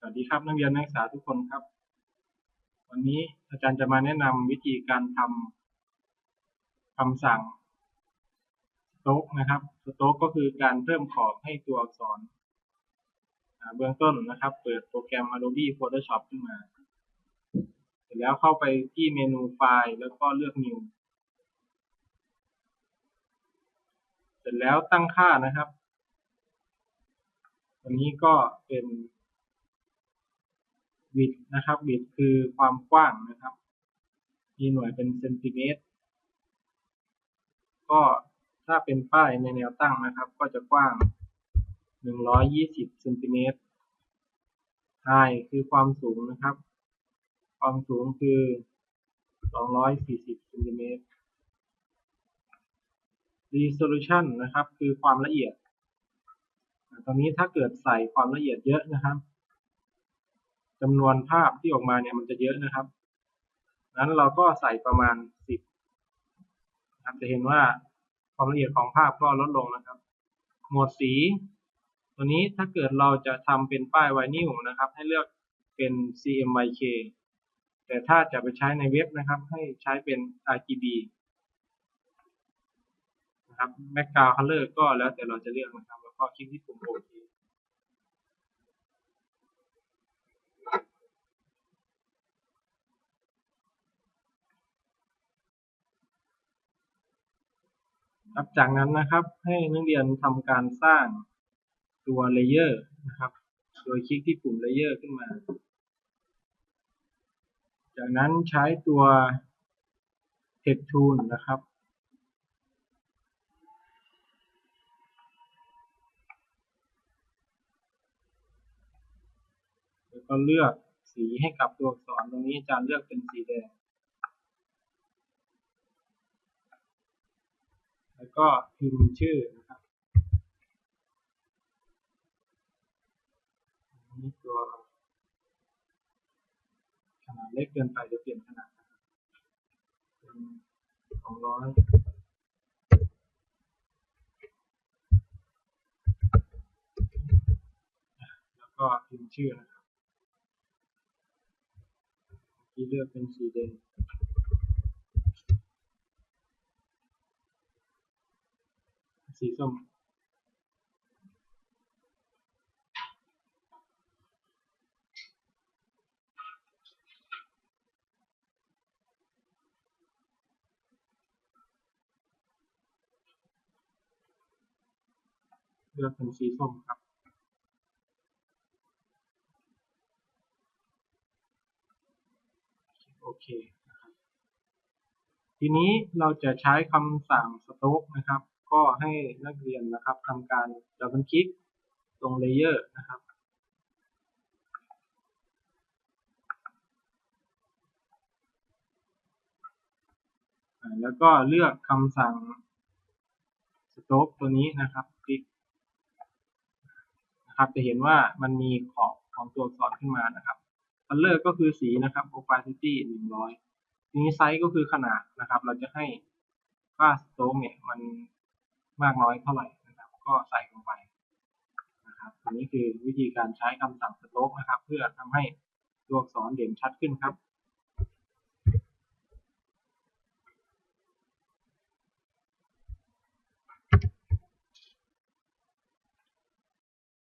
สวัสดีครับนักเรียนนักศึกษาทุกคนครับ วันนี้อาจารย์จะมาแนะนำวิธีการทำคำสั่งสโต๊กนะครับสโต๊กก็คือการเพิ่มขอบให้ตัวอักษรเบื้องต้นนะครับ เปิดโปรแกรม Adobe Photoshop ขึ้นมา เสร็จแล้วเข้าไปที่เมนูไฟล์แล้วก็เลือก New เสร็จแล้วตั้งค่านะครับอันนี้ก็เป็น วิดนะครับวิดคือความกว้างนะครับ มีหน่วยเป็นเซนติเมตร ก็ถ้าเป็นป้ายในแนวตั้งนะครับ ก็จะกว้าง 120เซนติเมตรไฮคือความสูงนะครับ ความสูงคือ 240เซนติเมตร resolution นะครับ คือความละเอียดตอนนี้ถ้าเกิดใส่ความละเอียดเยอะนะครับ จำนวนภาพที่ออกมาเนี่ยมันจะเยอะนะครับนั้นเราก็ใส่ประมาณสิบนะครับจะเห็นว่าความละเอียดของภาพก็ลดลงนะครับ หมวดสี ตัวนี้ถ้าเกิดเราจะทำเป็นป้ายไวนิลนะครับ ให้เลือกเป็น CMYK แต่ถ้าจะไปใช้ในเว็บนะครับ ให้ใช้เป็น RGB นะครับ Background Color ก็แล้วแต่เราจะเลือกนะครับ แล้วก็คลิกที่ปุ่มโครับจากนั้นนะครับให้นักเรียนทำการสร้างตัวเลเยอร์นะครับ โดยคลิกที่ปุ่มเลเยอร์ขึ้นมา จากนั้นใช้ตัว Text Tool นะครับ แล้วก็เลือกสีให้กับตัวอักษรตรงนี้อาจารย์เลือกเป็นสีแดง แล้วก็พิมพ์ชื่อนะครับนี่ตัวขนาดเล็กเกินไปจะเปลี่ยนขนาดเป็นสองร้อยแล้วก็พิมพ์ชื่อนะครับที่เลือกเป็นสีแดง สีส้มเลือกเป็นสีส้มครับโอเคนะครับทีนี้เราจะใช้คำสั่งสโต๊กนะครับ ก็ให้นักเรียนนะครับทำการดับเบิลคลิกตรงเลเยอร์นะครับแล้วก็เลือกคำสั่งสโต๊กตัวนี้นะครับ คลิกนะครับจะเห็นว่ามันมีขอบของตัวอักษรขึ้นมานะครับ color ก็คือสีนะครับ opacity 100ทีนี้ไซส์ก็คือขนาดนะครับ เราจะให้ค่าสโต๊กเนี่ยมัน มากน้อยเท่าไหร่นะครับ ก็ใส่ลงไปนะครับอันนี้คือวิธีการใช้คำสั่งสโต๊กนะครับ เพื่อทำให้ตัวอักษรเด่นชัดขึ้นครับ